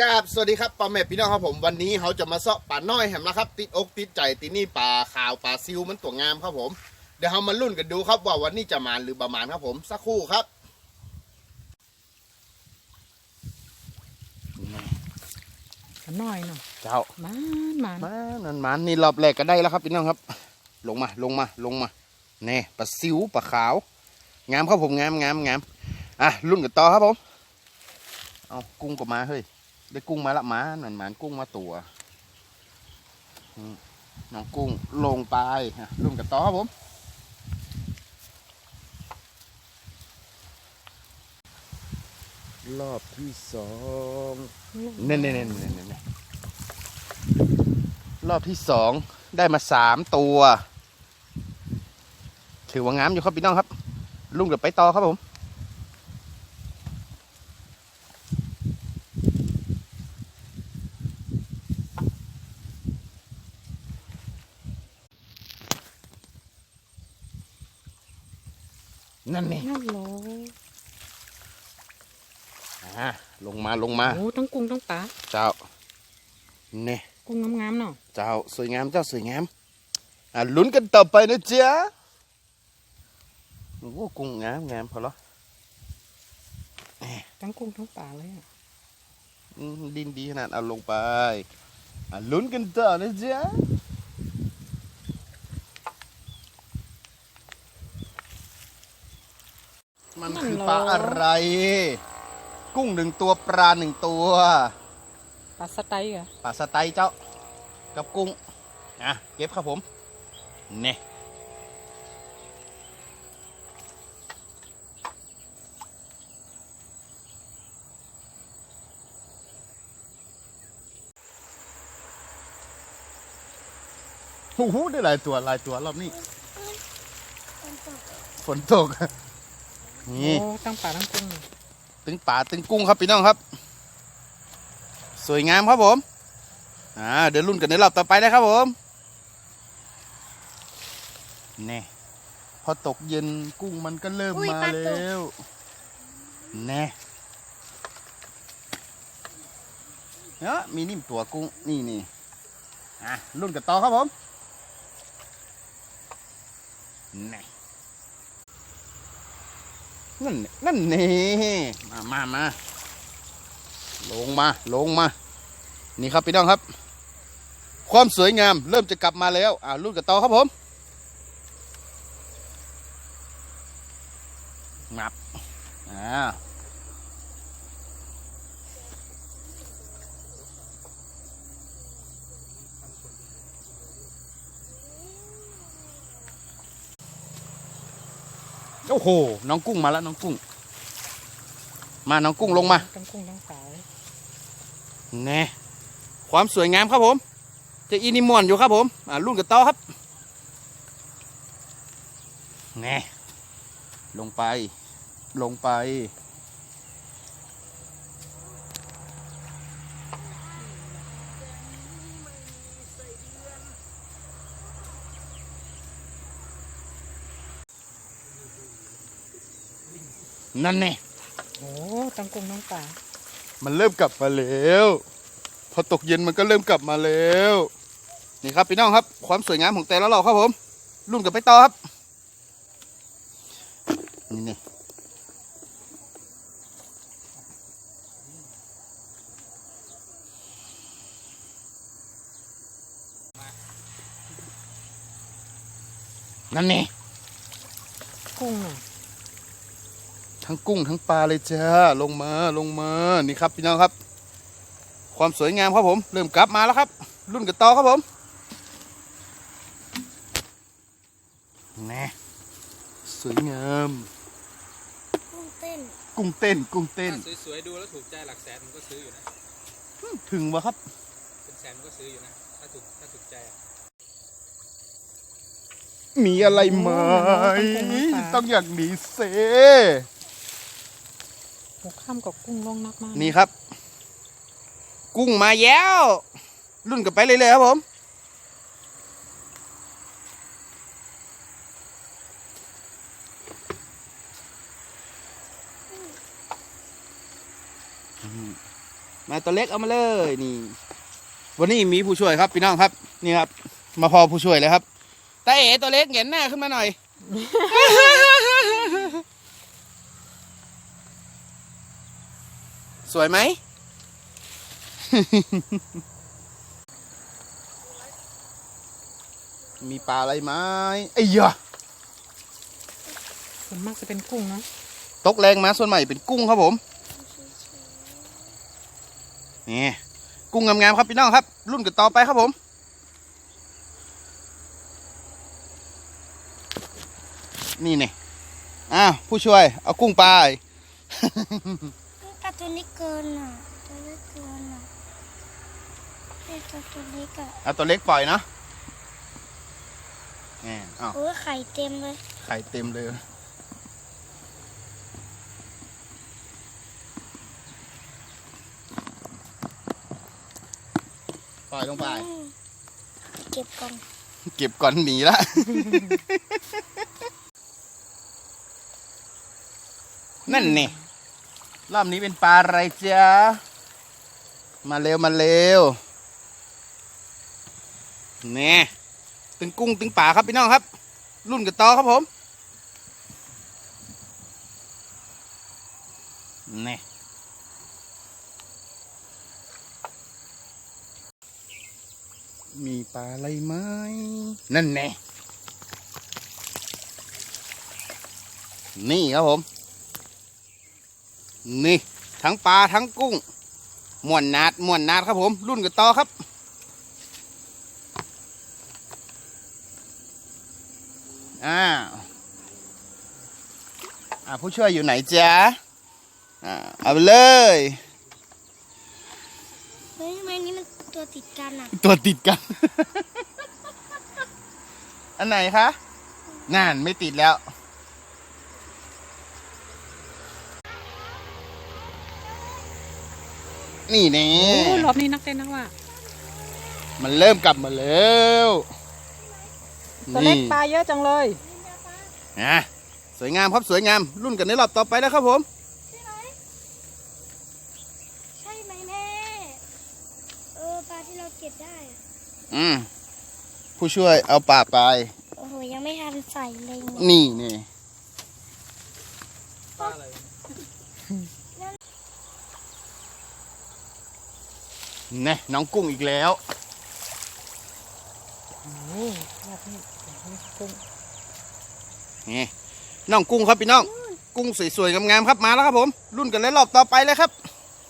กราบสวัสดีครับปลาแม่พี่น้องครับผมวันนี้เขาจะมาเสาะป่าน้อยแหมนะครับ ติดอกติดใจติดนี่ป่าขาวป่าซิวมันตัวงามครับผม เดี๋ยวเรามาลุ้นกันดูครับว่าวันนี้จะมาหรือประมาณครับผมสักครู่ครับขน้อยเนาะเจ้ามานมานมานั่นมันนี่รอบแรกก็ได้แล้วครับพี่น้องครับ ลงมาลงมาลงมาแน่ปลาซิวปลาขาว งามครับผมงามงามงามอะลุ้นกันต่อครับผมเอากุ้งก็มาเฮ้ย ได้กุ้งมาละหมานั่นหมานกุ้งมาตัวน้องกุ้งลงไปลุ้นกันต่อครับผมรอบที่สองเน่เน่เน่เน่นรอบที่สองได้มาสามตัว ถือว่างามอยู่ครับพี่น้องครับ ลุงเดี๋ยวไปต่อครับผม นั่นนี่นั่นโหลอ่าลงมาลงมาโอ้ทั้งกุ้งทั้งปลาเจ้าเนี่ยกุ้งงามๆเนาะเจ้าสวยงามเจ้าสวยงามอะลุ้นกันต่อไปนะจ๊ะโอ้โหกุ้งงามงามพอแล้วทั้งกุ้งทั้งปลาเลยอะอืมดินดีขนาดเอาลงไปอะลุ้นกันต่อนะจ๊ะมันคือ ปลาอะไร กุ้งหนึ่งตัวปลาหนึ่งตัวปลาสไตล์เหรอปลาสไตล์เจ้า กับกุ้งอะเก็บครับผมเนี่ยโอ้โหได้หลายตัวหลายตัวรอบนี้ฝนตกนี่ โอ้ทั้งปลาทั้งกุ้งตึงป่าตึงกุ้งครับพี่น้องครับ สวยงามครับผมอ่าเดี๋ยวรุ่นกันในรอบต่อไปนะครับผมแน่พอตกเย็นกุ้งมันก็เริ่มอุ้ยมาปลาตกแล้วแน่เนาะมีนิ่มตัวกุ้งนี่นี่อะรุ่นกันต่อครับผมแน่ นั่นนั่นนี่มามามาลงมาลงมา นี่ครับพี่น้องครับ ความสวยงาม เริ่มจะกลับมาแล้ว อ่ารุ่นกับต่อครับผมงับอ่า โอ้โห น้องกุ้งมาแล้วน้องกุ้ง มาน้องกุ้งลงมา ทั้งกุ้งทั้งสาเลยแน่ความสวยงามครับผม จะอินิมวนอยู่ครับผมอ่ารุ่นกับต่อครับแน่ลงไป ลงไป นั่นแน่โอ้ทั้งกุ้งทั้งปลามันเริ่มกลับมาแล้วพอตกเย็นมันก็เริ่มกลับมาแล้วนี่ครับพี่น้องครับ ความสวยงามของแต่ละเราครับผมรุ่นกับไปต่อครับนี่นี่นั่นนี่กุ้งเนาะ ทั้งกุ้งทั้งปลาเลยจ้าลงมาลงมานี่ครับพี่น้องครับ ความสวยงามครับผม เริ่มกลับมาแล้วครับ รุ่นกันต่อครับผมแน่สวยงาม กุ้งเต้นกุ้งเต้น กุ้งเต้น ถ้าสวยๆดูแล้วถูกใจหลักแสนมันก็ซื้ออยู่นะ ถึงวะครับ เป็นแสนมันก็ซื้ออยู่นะ ถ้าถูกถ้าถูกใจอะมีอะไรไหมต้องอย่างนี้เซ หัวข้ามกับกุ้งลงนักมากนี่ครับ กุ้งมาแล้วรุ่นกันไปเลยเลยๆครับผมมาตัวเล็กเอามาเลยนี่ วันนี้มีผู้ช่วยครับพี่น้องครับ นี่ครับ มาพอผู้ช่วยเลยครับตาเอ๋ตัวเล็กเหงียนหน้าขึ้นมาหน่อย สวยไหม มีปลาอะไรไหมไอ้ยะส่วนมากจะเป็นกุ้งเนาะตกแรงมาส่วนใหม่เป็นกุ้งครับผม นี่กุ้งงามๆครับพี่น้องครับ รุ่นกันต่อไปครับผมนี่นี่อ้าวผู้ช่วย เอากุ้งปลาปลา ตัวนี้เกินอะตัวเล็กเกินอะไอ้ตัวตัวเล็กอะเอาตัวเล็กปล่อยเนาะนี่อ้าวโอ้ยไข่เต็มเลยไข่เต็มเลย ปล่อยลงไป อืมเก็บก่อนเก็บก่อนหนีละ นั่นนี่ รอบนี้เป็นปลาอะไรจ๊ะ มาเร็วมาเร็วนี่ตึงกุ้งตึงป่าครับพี่น้องครับ รุ่นกับตอครับผมนี่มีปลาอะไรไหมนั่นแน่นี่ครับผม นี่ ทั้งปลาทั้งกุ้งม่วนนาดม่วนนาดครับผม รุ่นกับต่อครับ อ้าวอ่าผู้ช่วยอยู่ไหนจ๊ะอ่าเอาไปเลย เฮ้ยทำไมนี่มันตัวติดกันอะตัวติดกัน อันไหนคะนั่นไม่ติดแล้ว นี่แน่โอ้รอบนี้นักเต้นนักว่า มันเริ่มกลับมาแล้วตัวเล็กปลาเยอะจังเลยนะสวยงามครับสวยงามรุ่นกันในรอบต่อไปแล้วครับผมใช่ไหมใช่ไหมแม่เออปลาที่เราเก็บได้อะอืมผู้ช่วยเอาปลาไปโอ้โหยังไม่ทันใส่เลยเนี่ยนี่นี่ปลาอะไรวะ แน่น้องกุ้งอีกแล้วโอ้รอบนี้กุ้งนี่น้องกุ้งครับพี่น้อง กุ้งสวยๆงามๆครับมาแล้วครับผมรุ่นกันเลยรอบต่อไปเลยครับ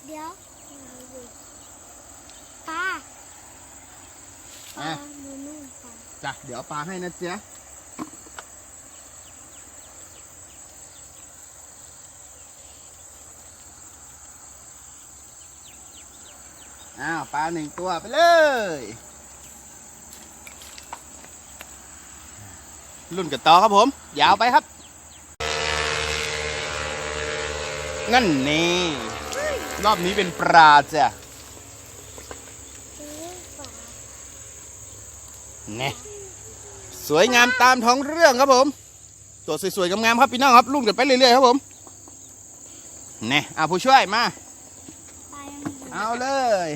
เดี๋ยวปลาปลาอะหนูนู่นปลาจ้ะเดี๋ยวเอาปลาให้นะเจ๊ อ้าวปลาหนึ่งตัวไปเลยรุ่นกันต่อครับผม ยาวไปครับ นั่นนี่รอบนี้เป็นปลาจ้ะเออปลาเนี่ยสวยงามตามท้องเรื่องครับผม ตัวสวยๆงามๆครับพี่น้องครับรุ่นกันไปเรื่อยๆครับผมเนี่ยเอาผู้ช่วยมาปลายังอยู่ เอาเลย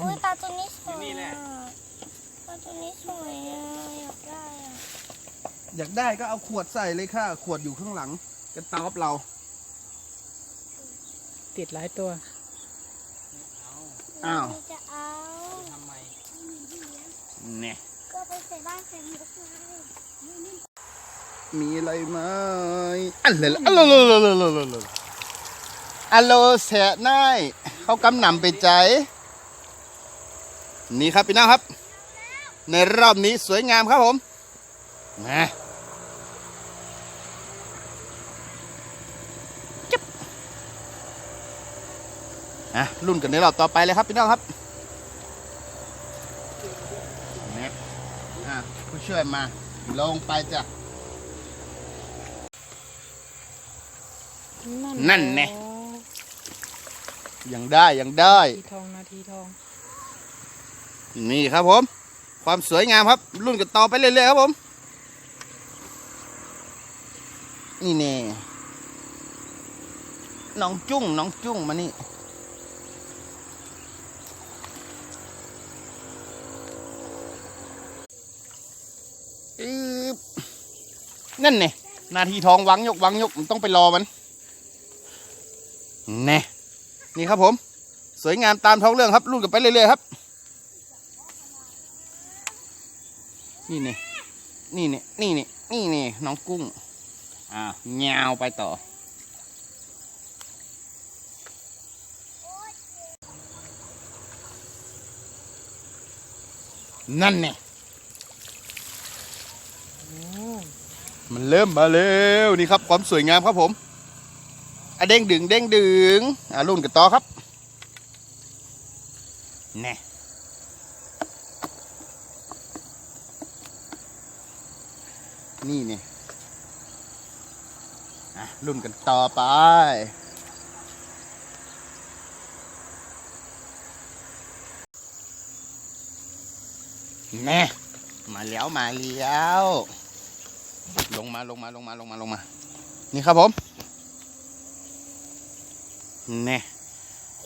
โอ้ยปลาตัวนี้สวยอะปลาตัวนี้สวยอะอยากได้อะอยากได้ก็เอาขวดใส่เลยค่ะ ขวดอยู่ข้างหลังกระต๊อบเรา ติดหลายตัวเอาอ้าวไม่จะเอาทำไมเนี่ยก็ไปใส่บ้านใส่มุกไงมีอะไรไหมอันเลยอันเลยอันเลยอันเลย อันโลเสียนายเขากำหนำไปใจ นี่ครับพี่น้องครับ ในรอบนี้สวยงามครับผมนะจิ๊บอะรุ่นกันในรอบต่อไปเลยครับพี่น้องครับเนี่ยอะผู้ช่วยมา ลงไปจ้ะนั่นแน่อ๋อ ยังได้ยังได้ ทีทองนาทีทอง นี่ครับผม ความสวยงามครับ รุ่นกับต่อไปเรื่อยๆครับผม นี่แน่น้องจุ้งน้องจุ้งมานี่อึ๊บนั่นไงนาทีทองวังยกวังยกมันต้องไปรอมันแน่ นี่ครับผม สวยงามตามท้องเรื่องครับรุ่นกันไปเรื่อยๆครับ นี่นี่นี่นี่นี่นี่นี่นี่น้องกุ้งอ่าเงาไปต่อนั่นเนี่ยมันเริ่มมาแล้วนี่ครับความสวยงามครับผม อะเด้งดึงเด้งดึงอะรุ่นกันต่อครับแน่นี่เนี่อะรุ่นกันต่อไปแน่มาแล้วมาแล้วลงมาลงมาลงมาลงมาลงมา นี่ครับผม แน่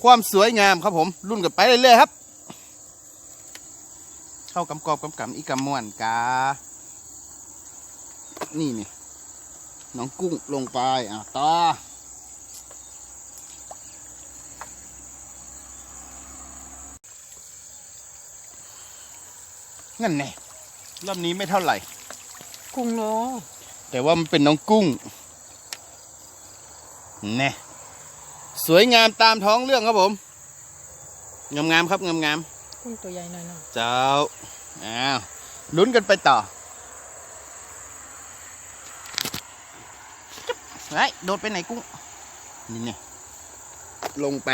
ความสวยงามครับผมรุ่นกันไปเรื่อยๆครับ เข้ากำกอบกำกำอีกำมวนกา นี่นี่น้องกุ้งลงไปอะต่อนั่นแน่รอบนี้ไม่เท่าไหร่ กุ้งโลแต่ว่ามันเป็นน้องกุ้งแน่ สวยงามตามท้องเรื่องครับผม งามงามๆครับงามงามกุ้งตัวใหญ่หน่อยเนาะๆเจ้าอ้าวลุ้นกันไปต่อเฮ้ยโดดไปไหนกุ้ง นี่เนี่ยลงไป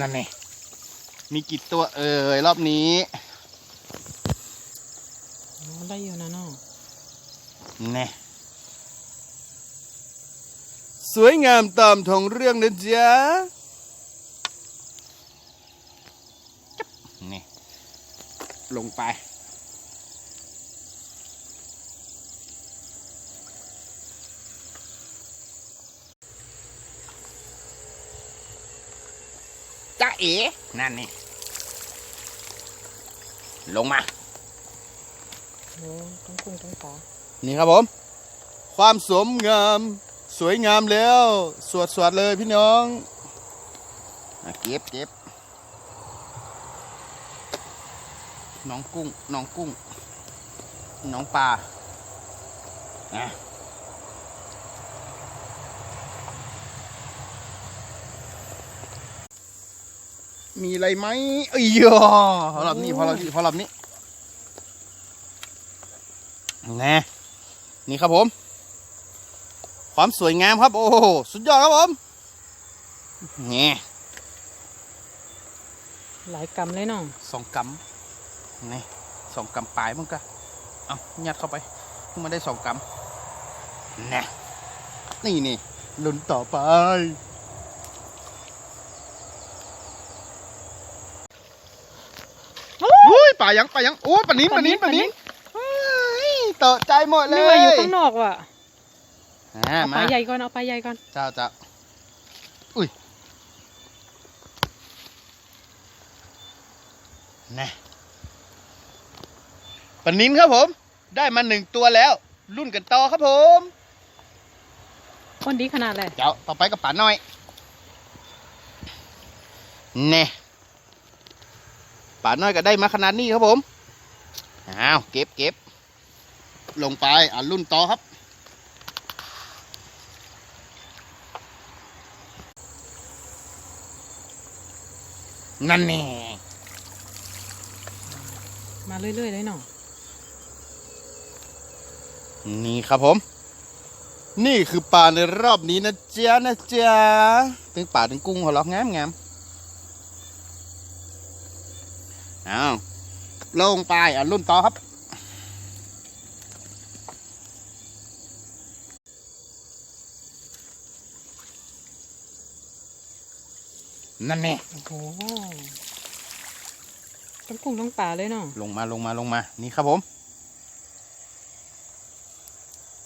นั่นไงมีกี่ตัวเอ่ยรอบนี้ โอ้ได้อยู่นะเนาะ แน่สวยงามตามท้องเรื่องนะจ๊ะจับนี่ลงไป จ้าเอ๋นั่นนี่ ลงมาโอ้ทั้งกุ้งทั้งปลา นี่ครับผม ความสมงาม สวยงามแล้ว สวดสวดเลยพี่น้องเก็บเก็บน้องกุ้งน้องกุ้ง น้องปลาอะมีอะไรไหมเอ้ยยอพอรอบนี้พอรอบนี้พอรอบนี้แน่ นี่ครับผม ความสวยงามครับ โอ้โหสุดยอดครับผมนี่หลายกำเลยเนาะสองกำนี่สองกำปลายมึงก็เอายัดเข้าไปเพิ่งมาได้สองกำนะนี่นี่ลุ้นต่อไปอุ้ยป่ายังป่ายังโอ้ยปลานิ้นปลานิ้นปลานิ้นเฮ้ยเตอะใจหมดเลยนึกว่าอยู่ข้างนอกว่ะอ่าเอาปมาลาใหญ่ก่อนเอาปลาใหญ่ก่อนเจ้าเจ้าอุ้ยนะปลานินครับผม ได้มาหนึ่งตัวแล้ว รุ่นกันต่อครับผม คนดีขนาดเลยเจ้าต่อไปกับป่าน้อยแน่ป่าน้อยก็ได้มาขนาดนี้ครับผม อ้าว เก็บเก็บ ลงไปอ่ารุ่นต่อครับ นั่นแน่มาเรื่อยๆเลยเนาะนี่ครับผม นี่คือป่าในรอบนี้นะจ๊ะนะจ๊ะถึงป่าถึงกุ้งหัวเราะงามงามอ้าวลงไปอะรุ่นต่อครับ นั่นแน่โอ้โหต้องกุ้งต้องปลาเลยเนาะลงมาลงมาลงมา นี่ครับผม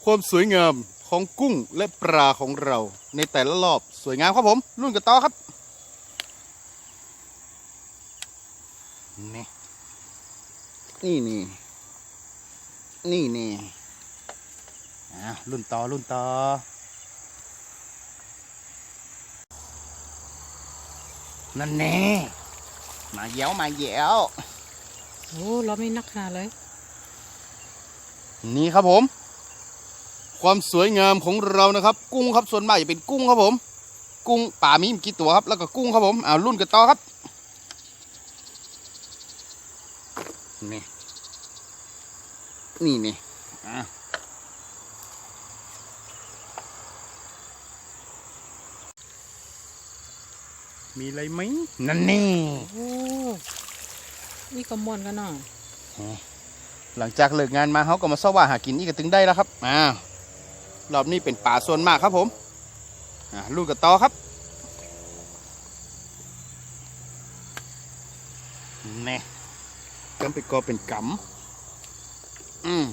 ความสวยงามของกุ้งและปลาของเรา ในแต่ละรอบสวยงามครับผม รุ่นกระต่อครับนี่นี่นี่นี่นี่อะรุ่นต่อรุ่นต่อ นั่นแน่มาแย้วมาแย้วโอ้รอบนี้นักขนาดเลย นี่ครับผม ความสวยงามของเรานะครับ กุ้งครับส่วนมากจะเป็นกุ้งครับผม กุ้งป่ามีกี่ตัวครับ แล้วก็กุ้งครับผมอ่ารุ่นกันต่อครับนี่นี่นี่ มีอะไรไหมนั่นนี่โอ้นี่ก็มวนกันเนาะหลังจากเลิกงานมาเขาก็มาเสว่าหากินอีกก็ถึงได้แล้วครับอ่ารอบนี้เป็นป่าส่วนมากครับผมอ่าลูกกระตอครับแน่กำไปกอเป็นกำอืม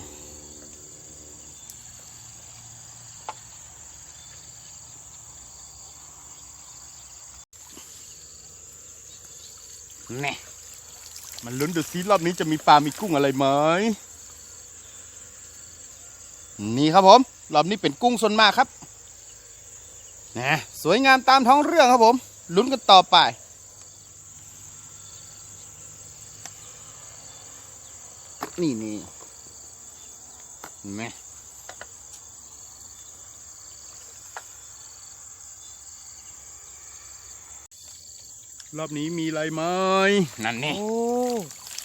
แน่ มัน ลุ้นดูซิรอบนี้จะมีปลา มีกุ้งอะไรไหมนี่ครับผม รอบนี้เป็นกุ้งส่วนมากครับนะสวยงามตามท้องเรื่องครับผม ลุ้นกันต่อไป นี่นี่เห็นไหม รอบนี้มีอะไรไหมนั่นนี่โอ้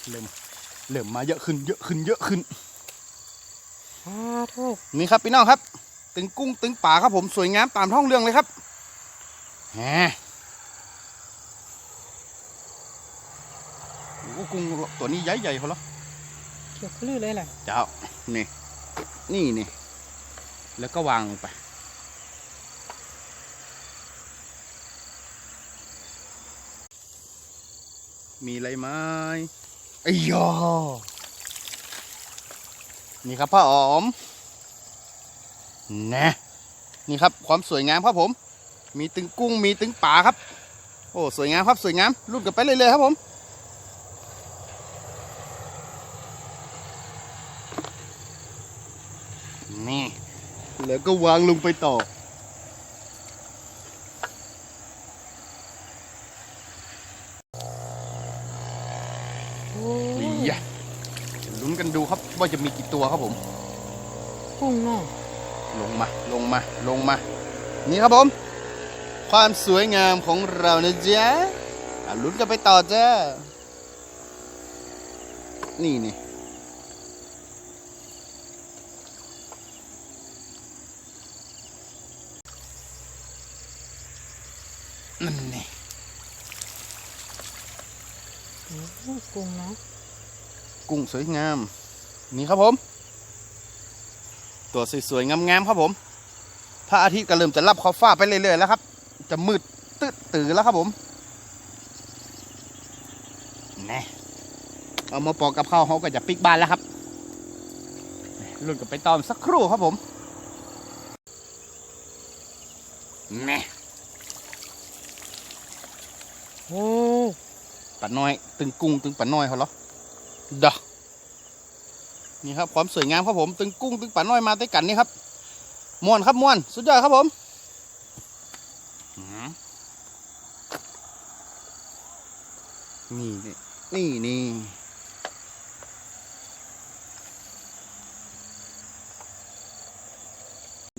เริ่มเริ่มมาเยอะขึ้นเยอะขึ้นเยอะขึ้นฮาโทษนี่ครับพี่น้องครับ ตึงกุ้งตึงป่าครับผมสวยงามตามท้องเรื่องเลยครับแหมโอ้โหกุ้งตัวนี้ใหญ่ใหญ่เขาเหรอเขียวคลื่นเลยแหละเจ้านี่นี่นี่แล้วก็วางลงไป มีอะไรไหมไอ้ยอนี่ครับพ่ออ๋อมนะนี่ครับความสวยงามครับผม มีตึงกุ้งมีตึงป่าครับ โอ้สวยงามครับสวยงามรุ่นกันไปเรื่อยๆครับผมนี่แล้วก็วางลงไปต่อ อ้อียะลุ้นกันดูครับว่าจะมีกี่ตัวครับผม กุ้งเนาะลงมาลงมาลงมา นี่ครับผม ความสวยงามของเรานะจ๊ะอะลุ้นกันไปต่อจ้านี่นี่นั่นนี่ โอ้กุ้งเนาะ กุ้งสวยงาม นี่ครับผม ตัวสวยๆงามๆครับผมพระอาทิตย์ก็เริ่มจะรับขอบฟ้าไปเรื่อยๆแล้วครับ จะมืดตื้อตื่นแล้วครับผมแน่เอามาปอกกับข้าวเขาก็จะปิกบ้านแล้วครับรุ่นกับไปตอมสักครู่ครับผมแน่โอ้ปัดน้อย ตึงกุ้งตึงปัดน้อยเขาเหรอ ดะนี่ครับความสวยงามครับผม ตึงกุ้งตึงปัดน้อยมาด้วยกันนี่ครับม่วนครับม่วนสุดยอดครับผมอื้อหือนี่นี่นี่นี่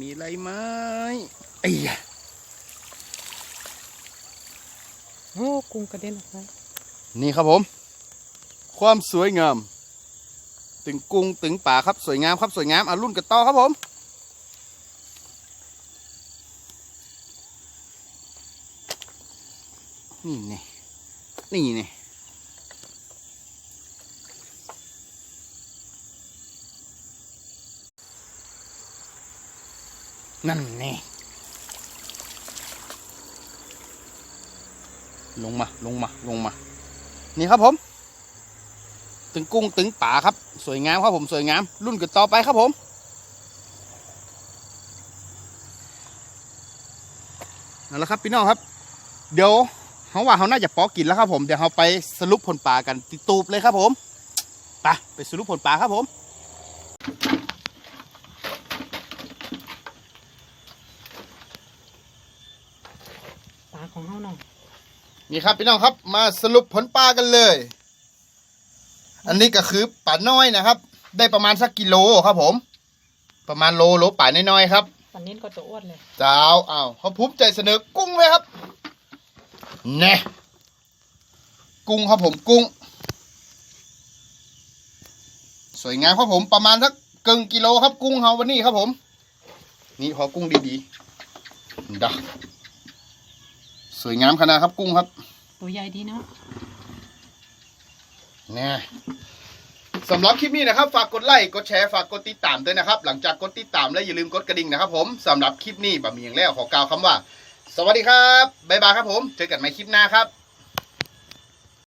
มีอะไรไหมไอ้ยะโอ้กุ้งกระเด็นออกไปนี่ครับผม ความสวยงามตึงกุ้งตึงป่าครับสวยงามครับสวยงามเอารุ่นกันต่อครับผมนี่นี่นี่นี่นั่นนี่ลงมา ลงมา ลงมา นี่ครับผม ตึงกุ้งตึงป่าครับ สวยงามครับผมสวยงาม รุ่นกันต่อไปครับผมเอาละครับพี่น้องครับ เดี๋ยวเขาว่าเขาน่าจะปอกินแล้วครับผมเดี๋ยวเขาไปสรุปผลป่ากันติดตูบเลยครับผมไปไปสรุปผลปลาครับผมปลาของเฮาน้องนี่ครับพี่น้องครับมาสรุปผลปลากันเลย อันนี้ก็คือปลาน้อยนะครับ ได้ประมาณสักกิโลครับผม ประมาณโลโลป่าน้อยๆครับปลานิ้นก็จะอ้วนเลยเจ้าอ้าวเขาภูมิใจเสนอกุ้งเลยครับแน่กุ้งครับผมกุ้ง สวยงามครับผมประมาณสักเกิงกิโลครับกุ้งเฮาวันนี้ครับผม นี่ขอกุ้งดีๆดะสวยงามขนาดครับกุ้งครับ ตัวใหญ่ดีเนาะ นะสำหรับคลิปนี้นะครับ ฝากกดไลค์กดแชร์ฝากกดติดตามด้วยนะครับ หลังจากกดติดตามแล้วอย่าลืมกดกระดิ่งนะครับ ผมสำหรับคลิปนี้บะหมี่อย่างแล้วขอกล่าวคำว่า สวัสดีครับบ๊ายบายครับผม เจอกันใหม่คลิปหน้าครับ